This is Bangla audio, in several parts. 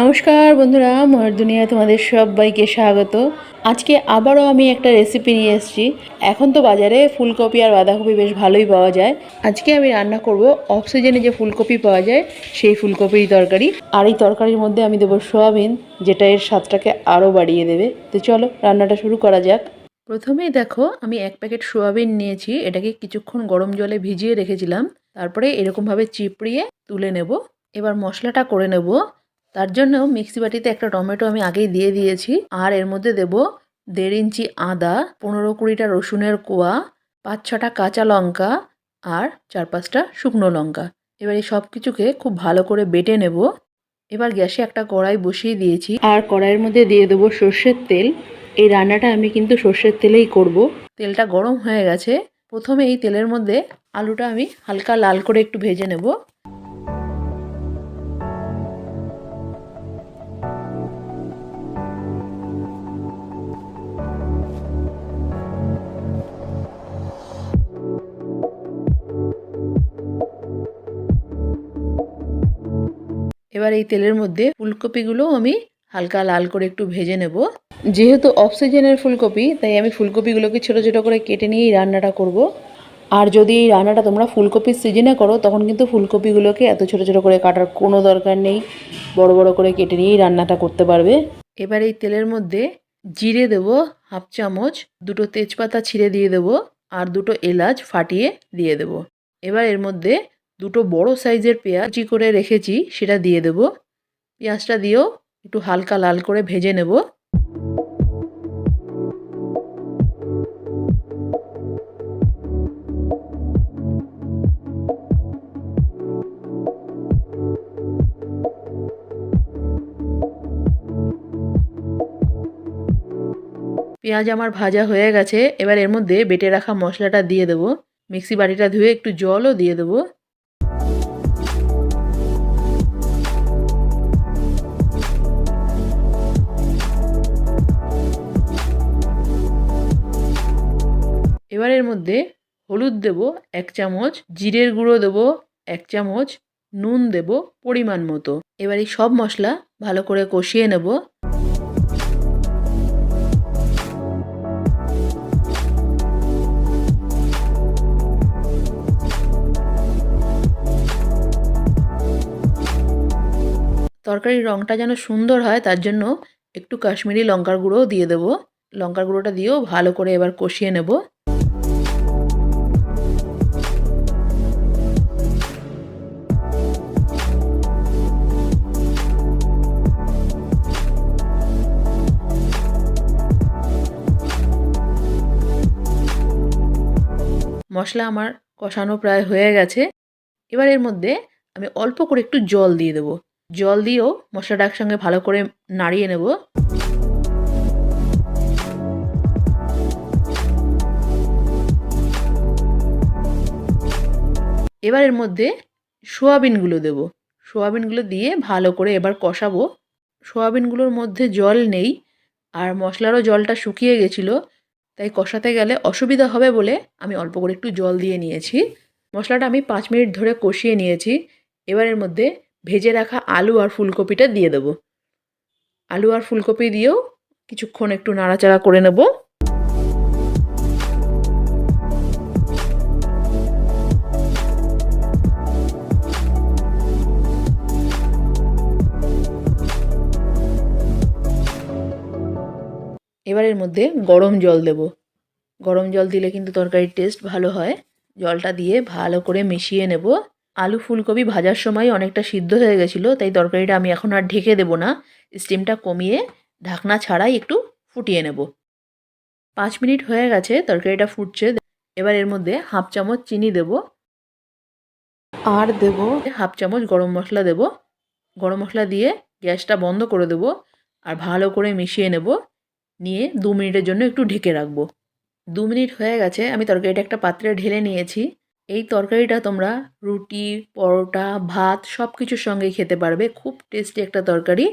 নমস্কার বন্ধুরা, ময়ূর দুনিয়া তোমাদের সবাইকে স্বাগত। আজকে আবারও আমি একটা রেসিপি নিয়ে এসেছি। এখন তো বাজারে ফুলকপি আর বাঁধাকপি বেশ ভালোই পাওয়া যায়। আজকে আমি রান্না করব অক্সিজেনে যে ফুলকপি পাওয়া যায়, সেই ফুলকপির তরকারি। আর এই তরকারির মধ্যে আমি দেবো সোয়াবিন যেটা এর স্বাদটাকে আরও বাড়িয়ে দেবে। তো চলো রান্নাটা শুরু করা যাক। প্রথমেই দেখো, আমি এক প্যাকেট সোয়াবিন নিয়েছি। এটাকে কিছুক্ষণ গরম জলে ভিজিয়ে রেখেছিলাম। তারপরে এরকমভাবে চিপড়িয়ে তুলে নেব। এবার মশলাটা করে নেব। তার জন্য মিক্সি বাটিতে একটা টমেটো আমি আগেই দিয়ে দিয়েছি। আর এর মধ্যে দেব দেড় ইঞ্চি আদা, পনেরো কুড়িটা রসুনের কোয়া, পাঁচ ছটা কাঁচা লঙ্কা আর চার পাঁচটা শুকনো লঙ্কা। এবার এই সব কিছুকে খুব ভালো করে বেটে নেব। এবার গ্যাসে একটা কড়াই বসিয়ে দিয়েছি। আর কড়াইয়ের মধ্যে দিয়ে দেবো সর্ষের তেল। এই রান্নাটা আমি কিন্তু সর্ষের তেলেই করব। তেলটা গরম হয়ে গেছে। প্রথমে এই তেলের মধ্যে আলুটা আমি হালকা লাল করে একটু ভেজে নেব। এবার এই তেলের মধ্যে ফুলকপিগুলো আমি হালকা লাল করে একটু ভেজে নেব। যেহেতু অক্সিজেনের ফুলকপি, তাই আমি ফুলকপিগুলোকে ছোটো ছোটো করে কেটে নিয়ে রান্নাটা করব। আর যদি এই রান্নাটা তোমরা ফুলকপির সিজনে করো, তখন কিন্তু ফুলকপিগুলোকে এত ছোটো ছোটো করে কাটার কোনো দরকার নেই। বড় বড় করে কেটে নিয়েই রান্নাটা করতে পারবে। এবার এই তেলের মধ্যে জিরে দেব হাফ চামচ, দুটো তেজপাতা ছিঁড়ে দিয়ে দেব, আর দুটো এলাচ ফাটিয়ে দিয়ে দেব। এবার এর মধ্যে দুটো বড় সাইজের পেঁয়াজ কুচি করে রেখেছি, সেটা দিয়ে দেব। পেঁয়াজটা দিয়েও একটু হালকা লাল করে ভেজে নেব। পেঁয়াজ আমার ভাজা হয়ে গেছে, এবার এর মধ্যে বেটে রাখা মশলাটা দিয়ে দেবো। মিক্সি বাটিটা ধুয়ে একটু জলও দিয়ে দেবো। এবার এর মধ্যে হলুদ দেব এক চামচ, জিরের গুঁড়ো দেব এক চামচ, নুন দেব পরিমাণ মতো। এবার এই সব মশলা ভালো করে কষিয়ে নেব। তরকারির রঙটা যেন সুন্দর হয়, তার জন্য একটু কাশ্মীরি লঙ্কার গুঁড়োও দিয়ে দেবো। লঙ্কার গুঁড়োটা দিয়েও ভালো করে এবার কষিয়ে নেব। মশলা আমার কষানো প্রায় হয়ে গেছে। এবার এর মধ্যে আমি অল্প করে একটু জল দিয়ে দেবো। জল দিয়েও মশলাটা একসঙ্গে ভালো করে নাড়িয়ে নেব। এবার এর মধ্যে সোয়াবিনগুলো দেব। সোয়াবিনগুলো দিয়ে ভালো করে এবার কষাবো। সোয়াবিনগুলোর মধ্যে জল নেই, আর মশলারও জলটা শুকিয়ে গেছিল তাই কষাতে গেলে অসুবিধা হবে বলে আমি অল্প করে একটু জল দিয়ে নিয়েছি। মশলাটা আমি পাঁচ মিনিট ধরে কষিয়ে নিয়েছি। এবারের মধ্যে ভেজে রাখা আলু আর ফুলকপিটা দিয়ে দেবো। আলু আর ফুলকপি দিয়েও কিছুক্ষণ একটু নাড়াচাড়া করে নেব। এবার এর মধ্যে গরম জল দেব। গরম জল দিলে কিন্তু তরকারির টেস্ট ভালো হয়। জলটা দিয়ে ভালো করে মিশিয়ে নেব। আলু ফুলকপি ভাজার সময় অনেকটা সিদ্ধ হয়ে গেছিল, তাই তরকারিটা আমি এখন আর ঢেকে দেবো না। স্টিমটা কমিয়ে ঢাকনা ছাড়াই একটু ফুটিয়ে নেব। পাঁচ মিনিট হয়ে গেছে, তরকারিটা ফুটছে। এবার এর মধ্যে হাফ চামচ চিনি দেব। আর দেব হাফ চামচ গরম মশলা দেব। গরম মশলা দিয়ে গ্যাসটা বন্ধ করে দেব। আর ভালো করে মিশিয়ে নেব। নিয়ে দু মিনিটের জন্য একটু ঢেকে রাখব। দু মিনিট হয়ে গেছে, আমি তরকারিটা একটা পাত্রে ঢেলে নিয়েছি। এই তরকারিটা তোমরা রুটি, পরোটা, ভাত সব কিছুর সঙ্গে খেতে পারবে। খুব টেস্টি একটা তরকারি।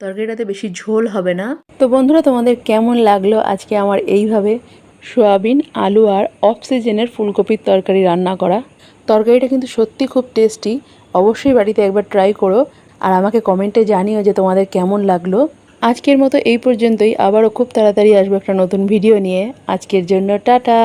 তরকারিটাতে বেশি ঝোল হবে না। তো বন্ধুরা, তোমাদের কেমন লাগল আজকে আমার এইভাবে সোয়াবিন, আলু আর অক্সিজেনের ফুলকপির তরকারি রান্না করা? তরকারিটা কিন্তু সত্যি খুব টেস্টি। অবশ্যই বাড়িতে একবার ট্রাই করো। আর আমাকে কমেন্টে জানিও যে তোমাদের কেমন লাগল। আজকের মতো এই পর্যন্তই। আবারও খুব তাড়াতাড়ি আসব একটা নতুন ভিডিও নিয়ে। আজকের জন্য টাটা।